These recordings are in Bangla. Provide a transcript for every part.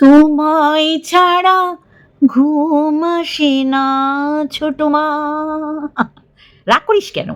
তোমায় ছাড়া ঘুম আসে না, ছোট মা। রাগ করিস কেন?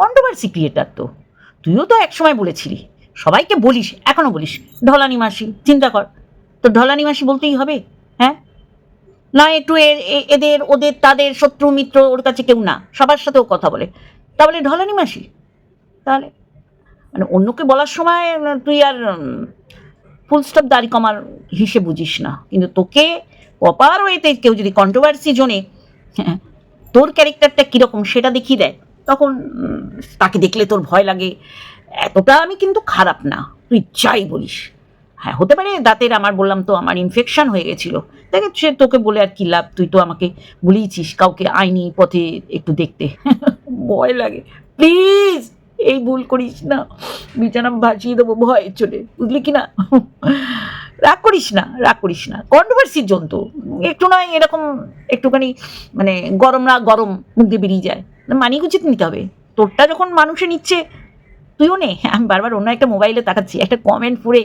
কন্ট্রোভার্সি ক্রিয়েটার তো। তুইও তো একসময় বলেছিলি, সবাইকে বলিস, এখনও বলিস, ঢলানি মাসি, চিন্তা কর। তো ঢলানি মাসি বলতেই হবে হ্যাঁ? না, একটু এদের, ওদের, তাদের শত্রু, মিত্র ওর কাছে কেউ না, সবার সাথেও কথা বলে। তাহলে ঢলানি মাসি, তাহলে মানে অন্যকে বলার সময় তুই আর ফুল স্টপ দাড়ি কমার হিসেব বুঝিস না। কিন্তু তোকে অপার ওয়েতে কেউ যদি কন্ট্রোভার্সি জোনে হ্যাঁ, তোর ক্যারেক্টারটা কীরকম সেটা দেখিয়ে দেয় তখন তাকে দেখলে তোর ভয় লাগে। এতটা আমি কিন্তু খারাপ না তুই যাই বলিস। হ্যাঁ হতে পারে দাঁতের আমার বললাম তো আমার ইনফেকশন হয়ে গেছিল। দেখে সে তোকে বলে আর কি লাভ তুই তো আমাকে বলিয়েছিস কাউকে আইনি পথে একটু দেখতে। ভয় লাগে। প্লিজ এই ভুল করিস না। বিছানা ভাসিয়ে দেবো, ভয় চলে। বুঝলি কি না? রাগ করিস না, রাগ করিস না। কন্ট্রোভার্সির জন্তু। একটু নয়, এরকম একটুখানি মানে গরম না গরম মুখ দিয়ে বেরিয়ে যায়। মানিয়ে গুছিয়ে নিতে হবে। তোরটা যখন মানুষে নিচ্ছে, তুইও নে। আমি বারবার অন্য একটা মোবাইলে তাকাচ্ছি। একটা কমেন্ট পড়ে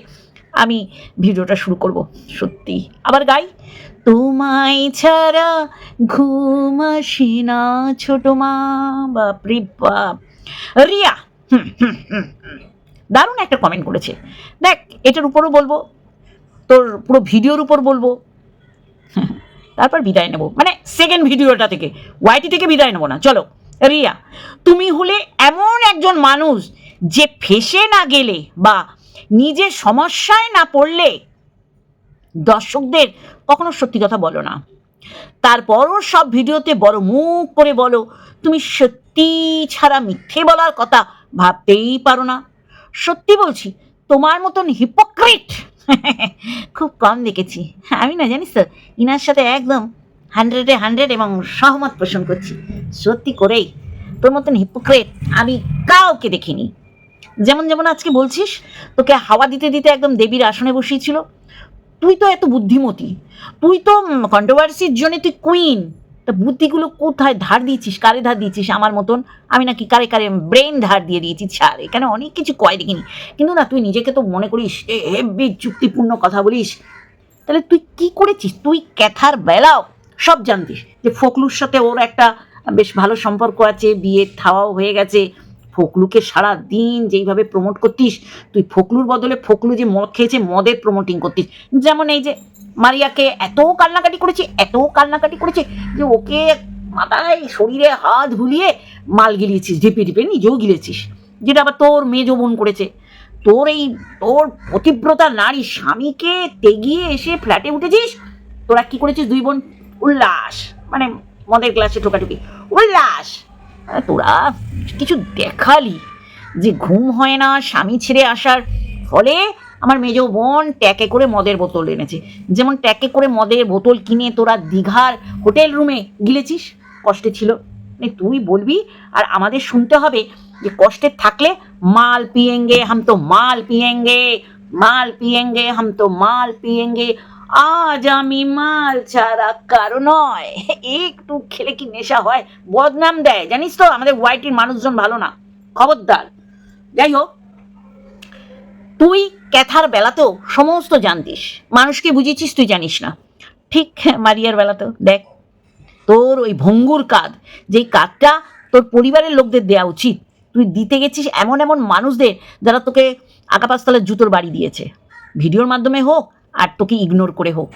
আমি ভিডিওটা শুরু করব। সত্যি। আবার গাই, তোমায় ছাড়া ঘুম আসে না, ছোট মা বাপরে বাপ। রিয়া, হুম হুম। দারুণ একটা কমেন্ট করেছে। দেখ, এটার উপরও বলব, তোর পুরো ভিডিওর উপর বলব। তারপর বিদায় নেব। মানে সেকেন্ড ভিডিওটা থেকে ওয়াইটি থেকে বিদায় নেব না। চলো, রিয়া, তুমি হলে এমন একজন মানুষ যে ফেসে না গেলে বা নিজের সমস্যায় না পড়লে দর্শকদের কখনো সত্যি কথা বলো না। তারপরও সব ভিডিওতে বড় মুখ করে বলো, তুমি সত্যি ছাড়া মিথ্যে বলার কথা ভাবতেই পারো না। সত্যি বলছি, তোমার মতন হিপোক্রিট খুব কম দেখেছি। আমি না জানিস তো, ইনার সাথে একদম হান্ড্রেডে হান্ড্রেড এবং সহমত পোষণ করছি। সত্যি করেই, তোর মতন হিপোক্রেট আমি কাউকে দেখিনি। যেমন যেমন আজকে বলছিস, তোকে হাওয়া দিতে দিতে একদম দেবীর আসনে বসিয়েছিল। তুই তো এত বুদ্ধিমতী। তুই তো কন্ট্রোভার্সির জন্য তুই কুইন তা বুদ্ধিগুলো কোথায় ধার দিয়েছিস? কারে ধার দিয়েছিস আমার মতন? আমি নাকি কারে কারে ব্রেন ধার দিয়ে দিয়েছি? ছাড়, এখানে অনেক কিছু কয় দেখিনি। কিন্তু না, তুই নিজেকে তো মনে করিস হেব্বি চুক্তিপূর্ণ কথা বলিস। তাহলে তুই কি করেছিস? তুই ক্যাথার বেলাও সব জানতিস যে ফকলুর সাথে ওর একটা বেশ ভালো সম্পর্ক আছে বিয়ের থাওয়াও হয়ে গেছে। ফকলুকে সারা দিন যেইভাবে প্রমোট করতিস, তুই ফকলুর বদলে ফকলু যে মদ খেয়েছে, মদের প্রমোটিং করতিস। যেমন এই যে মারিয়াকে এত কান্নাকাটি করেছে, এত কান্নাকাটি করেছে যে ওকে মাথায় শরীরে হাত ভুলিয়ে মাল গিলিয়েছিস, ঢেপে ঢেপে নিজেও গিলেছিস। যেটা আবার তোর মেজ বোন করেছে। তোর এই, তোর পতিব্রতা নারী স্বামীকে তেগিয়ে এসে ফ্ল্যাটে উঠেছিস? তোরা কি করেছিস দুই বোন? উল্লাস। মানে মদের গ্লাসে ঠোকাঠুকি উল্লাস! তোরা কিছু দেখালি যে ঘুম হয় না, স্বামী ছেড়ে আসার ফলে আমার মেজ বোন ট্যাকে করে মদের বোতল এনেছে। যেমন ট্যাকে করে মদের বোতল কিনে তোরা দীঘার হোটেল রুমে গিলেছিস? কষ্টে ছিল। মানে তুই বলবি আর আমাদের শুনতে হবে যে কষ্টে থাকলে মাল পিয়েঙ্গে, হাম তো মাল পিয়েঙ্গে মাল পিয়েঙ্গে, হাম তো মাল পিয়েঙ্গে। আজ আমি মাল ছাড়া কারও নয়। একটু খেলে কি নেশা হয়? বদনাম দেয়। জানিস তো, আমাদের ওয়াইটির মানুষজন ভালো না। খবরদার। যাই হোক, তুই ক্যাথার বেলাতেও সমস্ত জানতিস। মানুষকে বুঝিয়েছিস তুই জানিস না। ঠিক মারিয়ার বেলাতেও। দেখ, তোর ওই ভঙ্গুর কাঁধ, যেই কাঁধটা তোর পরিবারের লোকদের দেওয়া উচিত। তুই দিতে গেছিস এমন এমন মানুষদের যারা তোকে আকাপাস্তলের জুতোর বাড়ি দিয়েছে। ভিডিওর মাধ্যমে হোক আর তোকে ইগনোর করে হোক।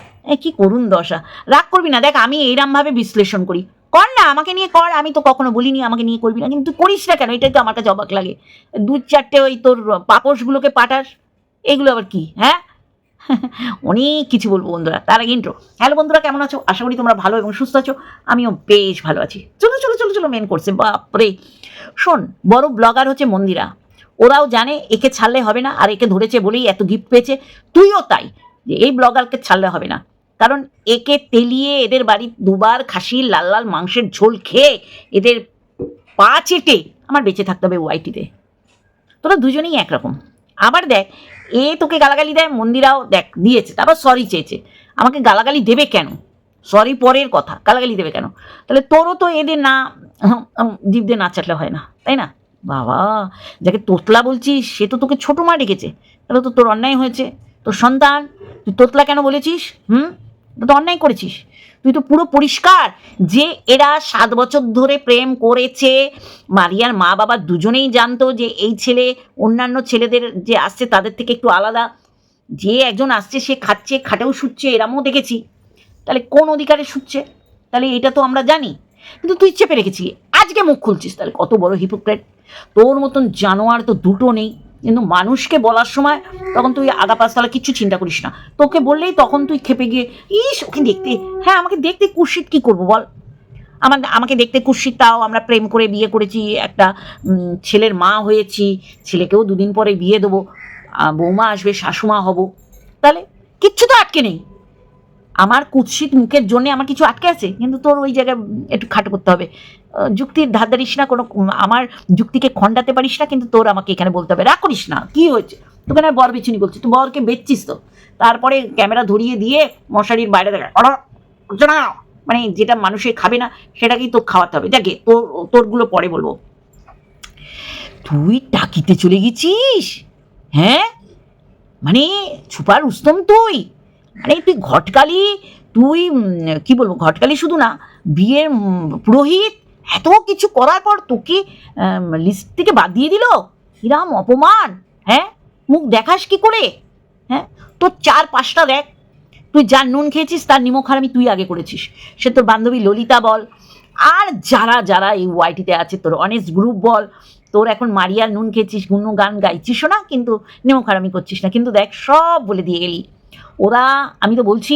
কি করুন দশা। রাগ করবি না, দেখ আমি এইরমভাবে বিশ্লেষণ করি। কর না, আমাকে নিয়ে কর, আমি তো কখনো বলিনি, আমাকে নিয়ে করবি না, কিন্তু করিস না কেন? এটাই তো আমার কাছে অবাক লাগে। দু চারটে ওই তোর পাপোশগুলোকে পাঠাস, এগুলো আবার কি হ্যাঁ? অনেক কিছু বলব বন্ধুরা। তার আগে ইন্ট্রো হ্যালো বন্ধুরা, কেমন আছো? আশা করি তোমরা ভালো এবং সুস্থ আছো। আমিও বেশ ভালো আছি। চলো চলো চলো চলো মেন করছে বাপরে। শোন, বড় ব্লগার হচ্ছে মন্দিরা। ওরাও জানে, একে ছাড়লে হবে না, আর একে ধরেছে বলেই এত গিফট পেয়েছে। তুইও তাই। যে এই ব্লগারকে ছাড়লে হবে না। কারণ একে তেলিয়ে এদের বাড়ি দুবার খাসির, লাল লাল মাংসের ঝোল খেয়ে এদের পা চেটে আমার বেঁচে থাকতে হবে ওয়াইটিতে। তোরা দুজনেই একরকম। আবার দেখ, এ তোকে গালাগালি দেয়, মন্দিরাও দেখ, দিয়েছে, তারপর সরি চেয়েছে। আমাকে গালাগালি দেবে কেন? সরি পরের কথা, গালাগালি দেবে কেন? তাহলে তোরও তো এদের না জিভদের না চাটলে হয় না, তাই না? বাবা, যাকে তোতলা বলছিস, সে তো তোকে ছোট মা ডেকেছে। তাহলে তো তোর অন্যায় হয়েছে। তোর সন্তান তুই তোতলা কেন বলেছিস? হুম? তো অন্যায় করেছিস। তুই তো পুরো পরিষ্কার যে এরা সাত বছর ধরে প্রেম করেছে। মারিয়ার মা বাবা দুজনেই জানতো যে এই ছেলে অন্যান্য ছেলেদের যে আসছে তাদের থেকে একটু আলাদা। যে একজন আসছে সে খাচ্ছে, খাটেও শুচ্ছে, এরামও দেখেছি। তাহলে কোন অধিকারে শুচ্ছে? তাহলে এটা তো আমরা জানি। কিন্তু তুই চেপে রেখেছিলি। আজকে মুখ খুলছিস তাহলে কত বড় হিপোক্রেট তোর মতন জানোয়ার তো দুটো নেই। কিন্তু মানুষকে বলার সময় তখন তুই আগা পাঁচতলা কিচ্ছু চিন্তা করিস না। তোকে বললেই তখন তুই খেপে গিয়ে, ইস, ওকে দেখতে হ্যাঁ আমাকে দেখতে কুর্শিত কি করব বল? আমার আমাকে দেখতে কুশিত তাও, আমরা প্রেম করে বিয়ে করেছি, একটা ছেলের মা হয়েছি, ছেলেকেও দুদিন পরে বিয়ে দেবো বৌমা আসবে, শাশুমা হব। তাহলে কিচ্ছু তো আটকে নেই। আমার কুৎসিত মুখের জন্য আমার কিছু আটকে আছে, কিন্তু তোর ওই জায়গায় একটু খাটো করতে হবে। যুক্তির ধার ধারিস না, কোনো আমার যুক্তিকে খণ্ডাতে পারিস না, কিন্তু তোর আমাকে এখানে বলতে হবে। রাগ করিস না, কী হয়েছে? তোকে না বর বেচিনি বলছি, তুই বরকে বেচছিস তো। তারপরে ক্যামেরা ধরিয়ে দিয়ে মশারির বাইরে দেখা। মানে যেটা মানুষে খাবে না, সেটাকেই তো খাওয়াতে হবে। দেখে, তোর, তোরগুলো পরে বলব। তুই টাকিতে চলে গেছিস? হ্যাঁ? মানে ছুপার উস্তম তুই? মানে তুই ঘটকালি, তুই কি বলব, ঘটকালি শুধু না, বিয়ের পুরোহিত, এত কিছু করার পর তোকে লিস্ট থেকে বাদ দিয়ে দিল? কিরাম অপমান হ্যাঁ? মুখ দেখাস কি করে? হ্যাঁ? তোর চার পাঁচটা দেখ। তুই যার নুন খেয়েছিস, তার নিমক হারামি তুই আগে করেছিস। সে তোর বান্ধবী ললিতা বল। আর যারা যারা এই ওয়াইটিতে আছে, তোর অনেস্ট গ্রুপ বল, তোর এখন মারিয়ার নুন খেয়েছিস গুণ গান গাইছিসও না, কিন্তু নিমক হারামি করছিস না। কিন্তু দেখ, সব বলে দিয়ে গেলি। ওরা, আমি তো বলছি,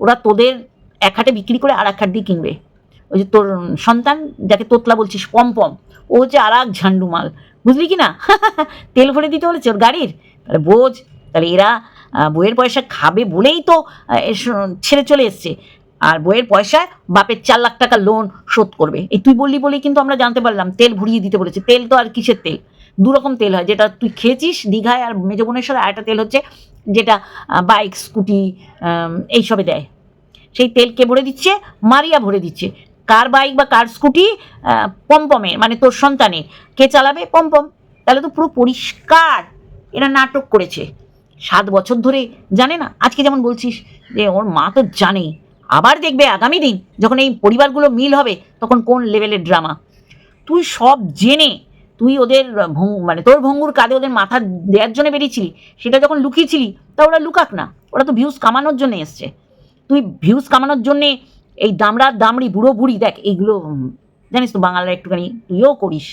ওরা তোদের এক হাটে বিক্রি করে আর এক হাট দিয়ে কিনবে। ওই যে তোর সন্তান, যাকে তোতলা বলছিস পম পম ও হচ্ছে আর এক ঝান্ডু মাল। বুঝলি কি না? তেল ভরে দিতে বলেছে ওর গাড়ির। তাহলে বোঝ, তাহলে এরা বইয়ের পয়সা খাবে বলেই তো ছেড়ে চলে এসছে। আর বইয়ের পয়সায় বাপের চার লাখ টাকা লোন শোধ করবে। এই তুই বললি বলেই কিন্তু আমরা জানতে পারলাম, তেল ভরিয়ে দিতে বলেছে। তেল তো আর কিসের তেল? দু রকম তেল হয়, যেটা তুই খেয়েছিস দীঘায় আর মেজবনেশ্বরে আর একটা তেল হচ্ছে যেটা বাইক, স্কুটি এইসবে দেয়। সেই তেল কে ভরে দিচ্ছে, মারিয়া ভরে দিচ্ছে। কার বাইক বা কার স্কুটি পমপমের মানে তোর সন্তানের, কে চালাবে? পমপম। তাহলে তো পুরো পরিষ্কার। এরা নাটক করেছে। সাত বছর ধরে জানে না? আজকে যেমন বলছিস যে ওর মা তো জানেই আবার দেখবে আগামী দিন যখন এই পরিবারগুলো মিল হবে, তখন কোন লেভেলের ড্রামা তুই সব জেনে তুই ওদের মানে তোর ভঙ্গুর কাঁধে ওদের মাথা দেওয়ার জন্য বেরিয়েছিলি, সেটা যখন লুকিয়েছিলি, তা ওরা লুকাক না, ওরা তো ভিউজ কামানোর জন্য এসছে। তুই ভিউজ কামানোর জন্যে এই দামড়া, দামড়ি, বুড়ো বুড়ি, দেখ, এইগুলো জানিস তো বাংলার একটুখানি তুইও করিস।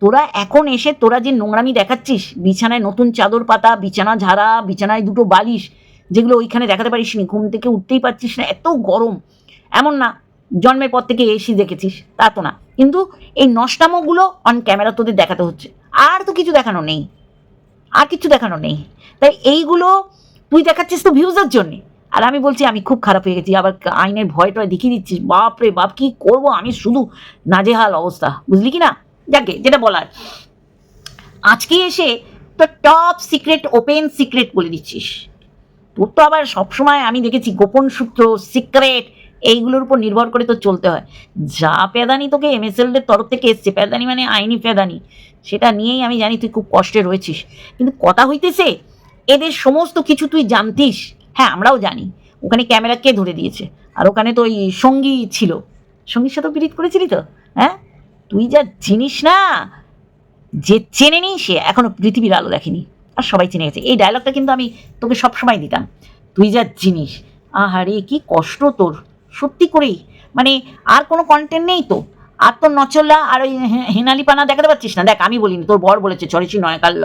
তোরা এখন এসে তোরা যে নোংরামি দেখাচ্ছিস, বিছানায় নতুন চাদর পাতা, বিছানা ঝাড়া, বিছানায় দুটো বালিশ, যেগুলো ওইখানে দেখাতে পারিস নি ঘুম থেকে উঠতেই পারছিস না, এত গরম। এমন না, জন্মের পর থেকে এসি দেখেছিস, তা তো না। কিন্তু এই নষ্টামোগুলো অন ক্যামেরা তোদের দেখাতে হচ্ছে। আর তো কিছু দেখানো নেই। আর কিছু দেখানো নেই। তাই এইগুলো তুই দেখাচ্ছিস তো ভিউজের জন্যে। আর আমি বলছি, আমি খুব খারাপ হয়ে গেছি। আবার আইনের ভয় টয় দেখিয়ে দিচ্ছিস। বাপ রে বাপ, কি করব আমি? শুধু নাজেহাল অবস্থা। বুঝলি কি না যাকে, যেটা বলার। আজকে এসে তো টপ সিক্রেট ওপেন সিক্রেট বলে দিচ্ছিস। তোর তো আবার সবসময় আমি দেখেছি গোপন সূত্র সিক্রেট এইগুলোর উপর নির্ভর করে তো চলতে হয়। যা পেদানি তোকে এমএসএলের তরফ থেকে এসছে পেদানি মানে আইনি পেদানি সেটা নিয়েই আমি জানি তুই খুব কষ্টে রয়েছিস। কিন্তু কথা হইতেছে, এদের সমস্ত কিছু তুই জানতিস। হ্যাঁ আমরাও জানি। ওখানে ক্যামেরা কে ধরে দিয়েছে? আর ওখানে তো ওই সঙ্গী ছিল। সঙ্গীর সাথে পিরিত করেছিলি তো? হ্যাঁ? তুই যা জিনিস না, যে চেনে নি, সে এখনও পৃথিবীর আলো দেখেনি। আর সবাই চিনে গেছে। এই ডায়লগটা কিন্তু আমি তোকে সব সময় দিতাম। তুই যা জিনিস আহারে, কি কষ্ট তোর। সত্যি করেই? মানে আর কোনো কন্টেন্ট নেই তো? আর তোর নচল্লা আর ওই হে- হেনালিপানা দেখাতে পারছিস না? দেখ, আমি বলিনি, তোর বর বলেছে চরেছি নয়কাল ল।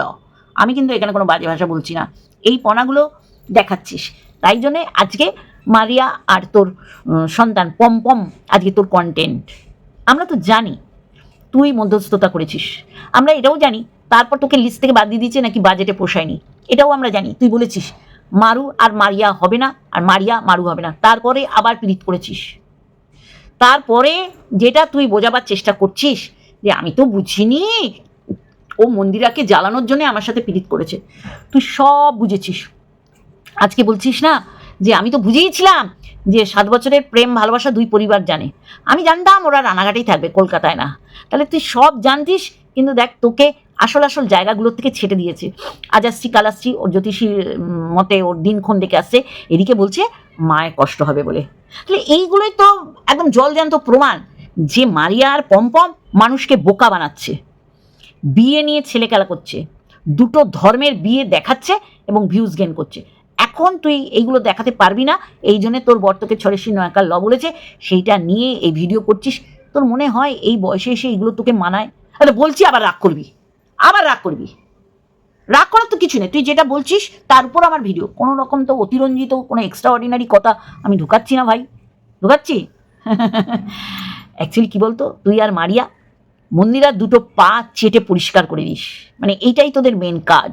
আমি কিন্তু এখানে কোনো বাজে ভাষা বলছি না। এই পনাগুলো দেখাচ্ছিস। তাই জন্যে আজকে মারিয়া আর তোর সন্তান পম পম আজকে তোর কন্টেন্ট আমরা তো জানি, তুই মধ্যস্থতা করেছিস। আমরা এটাও জানি, তারপর তোকে লিস্ট থেকে বাদ দিয়ে দিয়েছে, নাকি বাজেটে পোষায়নি। এটাও আমরা জানি, তুই বলেছিস। মারু আর মারিয়া হবে না, আর মারিয়া মারু হবে না। তারপরে আবার পীড়িত করেছিস। তারপরে যেটা তুই বোঝাবার চেষ্টা করছিস যে আমি তো বুঝিনি, ও মন্দিরাকে জ্বালানোর জন্য আমার সাথে পীড়িত করেছে। তুই সব বুঝেছিস। আজকে বলছিস না যে আমি তো বুঝেইছিলাম যে সাত বছরের প্রেম, ভালোবাসা দুই পরিবার জানে। আমি জানতাম ওরা রানাঘাটেই থাকবে, কলকাতায় না। তাহলে তুই সব জানতিস, কিন্তু দেখ তোকে আসল আসল জায়গাগুলোর থেকে ছেটে দিয়েছে। আজ আসছি, কাল আসছি, ওর জ্যোতিষীর মতে ওর দিনক্ষণ দেখে আসছে। এদিকে বলছে, মায়ের কষ্ট হবে বলে। তাহলে এইগুলোই তো একদম জলজান্ত প্রমাণ যে মারিয়ার পম্পম মানুষকে বোকা বানাচ্ছে। বিয়ে নিয়ে ছেলে খেলা করছে। দুটো ধর্মের বিয়ে দেখাচ্ছে এবং ভিউজ গেন করছে। এখন তুই এইগুলো দেখাতে পারবি না, এই জন্যে তোর বর্তকে ছড়েশি নয়াকার ল বলেছে, সেইটা নিয়ে এই ভিডিও করছিস। তোর মনে হয় এই বয়সে এসে এইগুলো তোকে মানায়? আরে বলছি আবার রাগ করবি। আবার রাগ করবি। রাগ করার তো কিছু নেই। তুই যেটা বলছিস, তার উপর আমার ভিডিও কোনো রকম তো অতিরঞ্জিত, কোনো এক্সট্রা অর্ডিনারি কথা আমি ঢুকাচ্ছি না ভাই। ঢুকাচ্ছি? অ্যাকচুয়ালি কী বলতো? তুই আর মারিয়া, মন্দিরা দুটো পা চেটে পরিষ্কার করে দিস। মানে এইটাই তোদের মেন কাজ।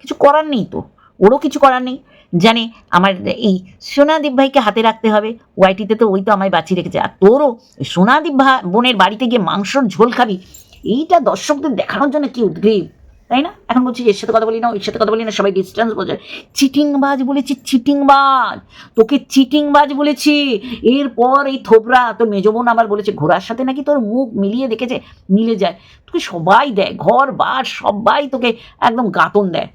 কিছু করার নেই তো। ওরও কিছু করার নেই। জানে আমার এই সোনাদীপ ভাইকে হাতে রাখতে হবে। ওয়াইটিতে তো ওই তো আমায় বাঁচিয়ে রেখেছে। আর তোরও সোনাদীপ ভা বোনের বাড়িতে গিয়ে মাংসর ঝোল খাবি এইটা দর্শকদের দেখানোর জন্য কি উদ্গ্রীব? তাই না? এখন বলছি এর সাথে কথা বলি না, ওর সাথে কথা বলি না, সবাই ডিস্টেন্স বোঝায় চিটিংবাজ বলেছি, চিটিংবাজ। তোকে চিটিংবাজ বলেছি। এরপর এই থোবরা, তোর মেজো বোন আবার বলেছে, ঘোড়ার সাথে নাকি তোর মুখ মিলিয়ে দেখেছে? মিলে যায়। তোকে সবাই দেয়, ঘর বার সবাই তোকে একদম গাতন দেয়।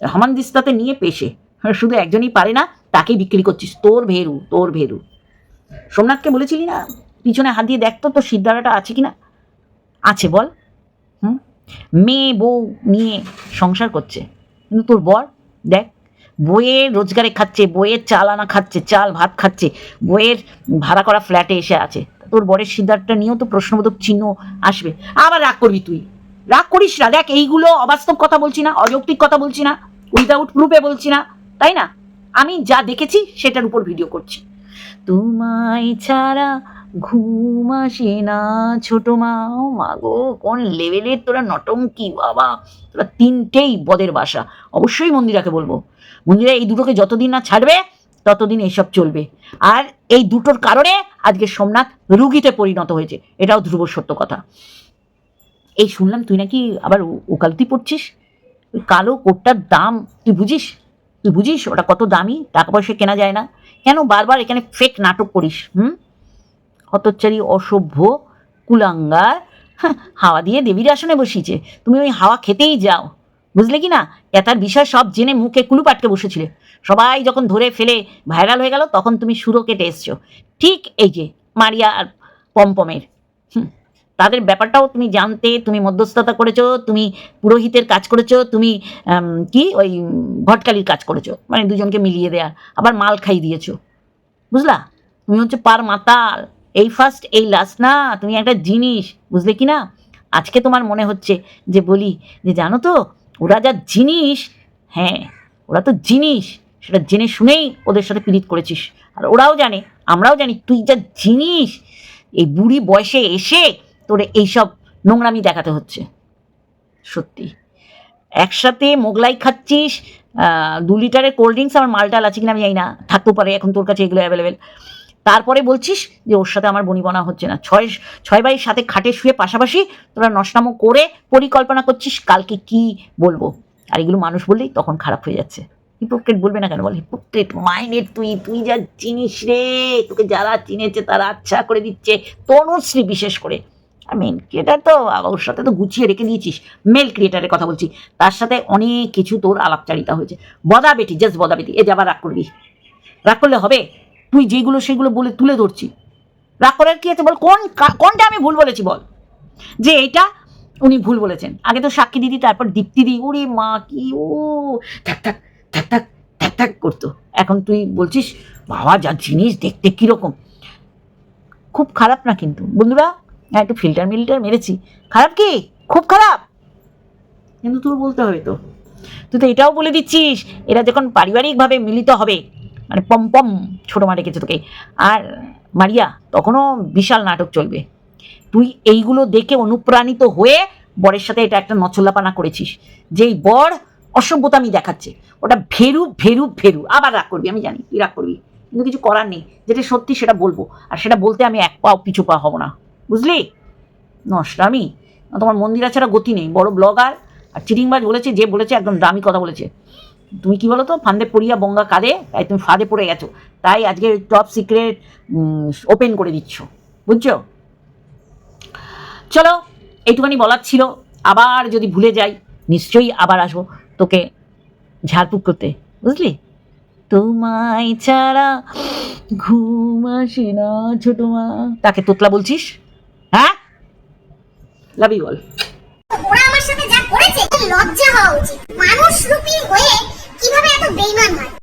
হামানদিস্তাতে নিয়ে পেশে। শুধু একজনই পারে না, তাকেই বিক্রি করছিস। তোর ভেরু তোর ভেরু। সোমনাথকে বলেছিলি না? পিছনে হাত দিয়ে দেখ তো, তোর সিদ্ধারাটা আছে কি না আছে, বল। হুম? মেয়ে, বউ নিয়ে সংসার করছে। কিন্তু তোর বর, দেখ বইয়ের রোজগারে খাচ্ছে বইয়ের চাল আনা খাচ্ছে, চাল ভাত খাচ্ছে বইয়ের ভাড়া করা ফ্ল্যাটে এসে আছে। তোর বরের সিদ্ধার্থটা নিয়েও তো প্রশ্নবোধক চিহ্ন আসবে। আবার রাগ করবি তুই। রাগ করিস না। দেখ, এইগুলো অবাস্তব কথা বলছি না, অযৌক্তিক কথা বলছি না উইদাউট প্রুফে বলছি না, তাই না? আমি যা দেখেছি, সেটার উপর ভিডিও করছি। তোমায় ছাড়া ঘুম আসে না। ছোট মা মা গো, কোন লেভেলের তোরা নটঙ্কি, বাবা? তোরা তিনটেই বদের বাসা। অবশ্যই মন্দিরাকে বলব। মন্দিরা এই দুটোকে যতদিন না ছাড়বে, ততদিন এইসব চলবে। আর এই দুটোর কারণে আজকে সোমনাথ রুগীতে পরিণত হয়েছে। এটাও ধ্রুব সত্য কথা। এই শুনলাম তুই নাকি আবার ওকালতি পড়ছিস কালো কোটটার দাম তুই বুঝিস? তুই বুঝিস ওটা কত দামি? টাকা পয়সা কেনা যায় না। কেন বারবার এখানে ফেক নাটক করিস, হুম? হতচ্চারি অসভ্য, কুলাঙ্গার। হাওয়া দিয়ে দেবীর আসনে বসিয়েছে। তুমি ওই হাওয়া খেতেই যাও। বুঝলে কি না? এতার বিষয় সব জেনে মুখে কুলুপ আটকে বসেছিলে। সবাই যখন ধরে ফেলে ভাইরাল হয়ে গেল, তখন তুমি সুরো কেটে এসছো। ঠিক এই যে, মারিয়া আর পমপমের। তাদের ব্যাপারটাও তুমি জানতে, তুমি মধ্যস্থতা করেছ, তুমি পুরোহিতের কাজ করেছ, তুমি কি ওই ভটকালির কাজ করেছ। মানে দুজনকে মিলিয়ে দেয়া, আবার মাল খাই দিয়েছ। বুঝলা? তুমি হচ্ছে পার মাতাল। এই ফার্স্ট এই লাস্ট না, তুমি একটা জিনিস, বুঝলে কি না? আজকে তোমার মনে হচ্ছে যে বলি, যে জানো তো, ওরা যা জিনিস হ্যাঁ ওরা তো জিনিস, সেটা জেনে শুনেই ওদের সাথে পীড়িত করেছিস। আর ওরাও জানে, আমরাও জানি, তুই যা জিনিস, এই বুড়ি বয়সে এসে তোর এইসব নোংরামি দেখাতে হচ্ছে। সত্যি। একসাথে মোগলাই খাচ্ছিস দু লিটারের কোল্ড ড্রিঙ্কস আমার মালটাল আছে কিনা আমি জানি না, থাকতেও পারে, এখন তোর কাছে এগুলো অ্যাভেলেবেল তারপরে বলছিস যে ওর সাথে আমার বনিবনা হচ্ছে না। ছয় ছয় ভাইয়ের সাথে খাটে শুয়ে পাশাপাশি তোরা নষ্টামো করে পরিকল্পনা করছিস কালকে কি বলব? আর এগুলো মানুষ বললেই তখন খারাপ হয়ে যাচ্ছে। হিপোক্রেট বলবে না কেন বল? হিপোক্রেট মাইন্ডেড তুই তুই যা চিনিস রে, তোকে যারা চিনেছে তারা আচ্ছা করে দিচ্ছে, তনুশ্রী বিশেষ করে। আর মেন ক্রিয়েটার তো ওর সাথে তো গুছিয়ে রেখে দিয়েছিস। মেল ক্রিয়েটারের কথা বলছি। তার সাথে অনেক কিছু তোর আলাপচারিতা হয়েছে। বদা বেটি জাস্ট বদা বেটি এ যাবার রাগ করবি। রাগ করলে হবে? তুই যেগুলো সেগুলো বলে তুলে ধরছি। রাগ করার কি আছে বল? কোন কোনটা আমি ভুল বলেছি বল? যে এটা উনি ভুল বলেছেন। আগে তো সাক্ষী দিদি, তারপর দীপ্তি দি। ওরে মা, কি ও! থাক থাক থাক থাক থাক থাক করতো। এখন তুই বলছিস, বাবা, যা জিনিস দেখতে কীরকম। খুব খারাপ না কিন্তু। বন্ধুরা হ্যাঁ একটু ফিল্টার মিল্টার মেরেছি। খারাপ কি? খুব খারাপ। কিন্তু তোর বলতে হবে তো। তুই তো এটাও বলে দিচ্ছিস, এরা যখন পারিবারিকভাবে মিলিত হবে মানে পম পম ছোটো মা রেখেছে তোকে। আর মারিয়া, তখনও বিশাল নাটক চলবে। তুই এইগুলো দেখে অনুপ্রাণিত হয়ে বরের সাথে এটা একটা নচল্লাপানা করেছিস, যেই বর অসভ্যতামি দেখাচ্ছে। ওটা ভেরু ভেরু ভেরু। আবার রাগ করবি, আমি জানি তুই রাগ করবি। কিন্তু কিছু করার নেই। যেটা সত্যি সেটা বলব। আর সেটা বলতে আমি এক পাও পিছু পা হব না। বুঝলি? নষ্টামি। তোমার মন্দিরা ছাড়া গতি নেই। বড় ব্লগার। আর চিটিংবাজ বলেছে, যে বলেছে, একদম দামি কথা বলেছে। তুমি কি বলো তো ফান্দে পড়িয়া বঙ্গা কাঁদে তাই তুমি ফাঁদে পড়ে গেছো। তাই আজকে টপ সিক্রেট ওপেন করে দিচ্ছ। বুঝছ? চলো, এইটুখানি বলার ছিল। আবার যদি ভুলে যাই, নিশ্চয়ই আবার আসব তোকে ঝাড়ফুঁক করতে। বুঝলি? তোমায় ছাড়া ঘুম আসে না, ছোট মা। তাকে তোতলা বলছিস? হ্যাঁ? লাভ ইউ অল ওরা আমার সাথে যা করেছে, লজ্জা হওয়া উচিত। মানুষ রূপী হয়ে কীভাবে এত বেইমান হয়?